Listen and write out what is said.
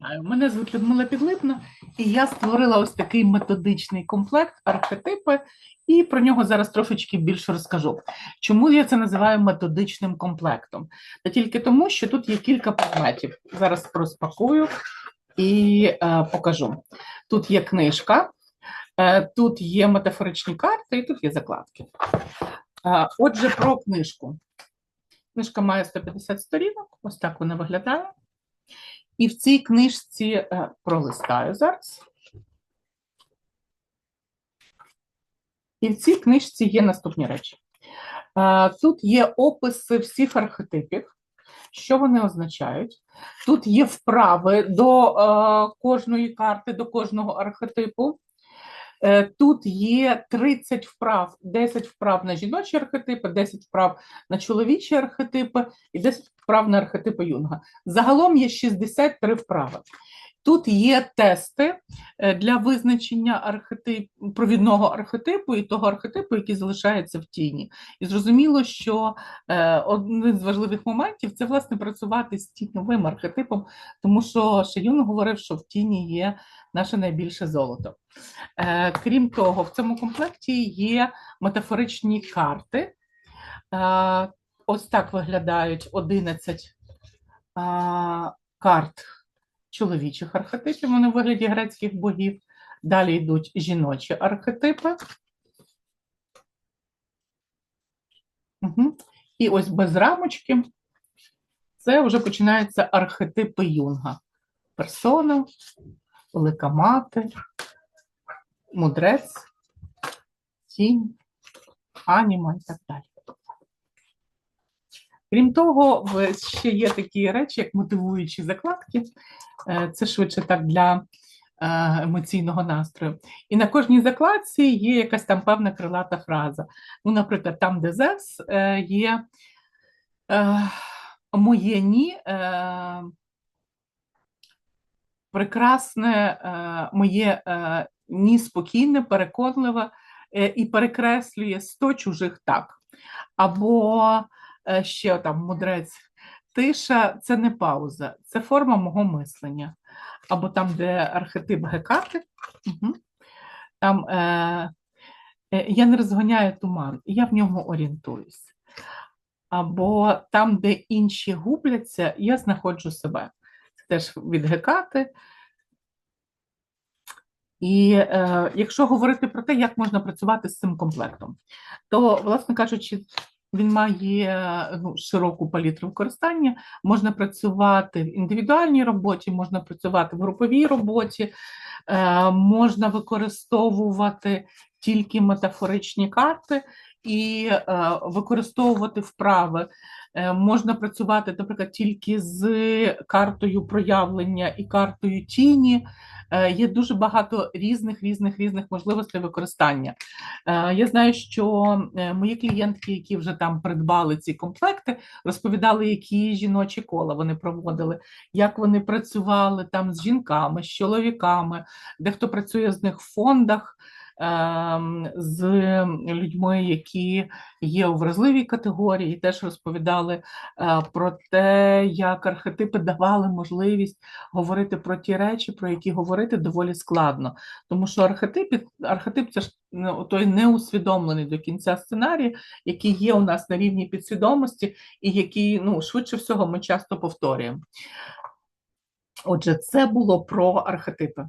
Вітаю, мене звуть Людмила Підлипна, і я створила ось такий методичний комплект архетипи, і про нього зараз трошечки більше розкажу. Чому я це називаю методичним комплектом? Та тільки тому, що тут є кілька предметів. Зараз розпакую і е, покажу. Тут є книжка, е, тут є метафоричні карти, і тут є закладки. Е, отже, про книжку. Книжка має 150 сторінок, ось так вона виглядає. І в цій книжці е, пролистаю зараз. І в цій книжці є наступні речі. Е, Тут є описи всіх архетипів, що вони означають. Тут є вправи до е, кожної карти, до кожного архетипу. Е, Тут є 30 вправ, 10 вправ на жіночі архетипи, 10 вправ на чоловічі архетипи і 10 вправ на архетипи Юнга. Загалом є 63 вправи. Тут є тести е, для визначення архетип, провідного архетипу і того архетипу, який залишається в тіні. І зрозуміло, що е, один з важливих моментів це власне працювати з тіньовим архетипом, тому що Юнг говорив, що в тіні є наше найбільше золото. Е, крім того, в цьому комплекті є метафоричні карти. Ось так виглядають 11 е, карт чоловічих архетипів, вони в вигляді грецьких богів. Далі йдуть жіночі архетипи. Угу. І ось без рамочки це вже починаються архетипи Юнга. Персона, велика мати, мудрець, тінь, аніма і так далі. Крім того, ще є такі речі, як мотивуючі закладки. Е, Це швидше так для е, емоційного настрою. І на кожній закладці є якась там певна крилата фраза. Ну, наприклад, там, де Зевс, е, є моє ні. Прекрасне моє ні спокійне, переконливе і перекреслює 100 чужих так. Або ще там мудрець. Тиша це не пауза, це форма мого мислення. Або там, де архетип Гекати, угу. там е, е, я не розганяю туман, я в ньому орієнтуюсь. Або там, де інші губляться, я знаходжу себе. Це теж від Гекати. І е, якщо говорити про те, як можна працювати з цим комплектом, то, власне кажучи, він має ну, широку палітру використання. Можна працювати в індивідуальній роботі, можна працювати в груповій роботі, е, можна використовувати тільки метафоричні карти і е, використовувати вправи. Е, можна працювати, наприклад, тільки з картою проявлення і картою тіні. Е, Є дуже багато різних різних різних можливостей використання. Я знаю, що мої клієнтки, які вже там придбали ці комплекти, розповідали, які жіночі кола вони проводили, як вони працювали там з жінками, з чоловіками, дехто працює з них в фондах. Ем, З людьми, які є у вразливій категорії, теж розповідали е, про те, як архетипи давали можливість говорити про ті речі, про які говорити доволі складно. Тому що архетип, архетип це ж ну, той неусвідомлений до кінця сценарій, який є у нас на рівні підсвідомості, і який ну, швидше всього ми часто повторюємо. Отже, це було про архетипи.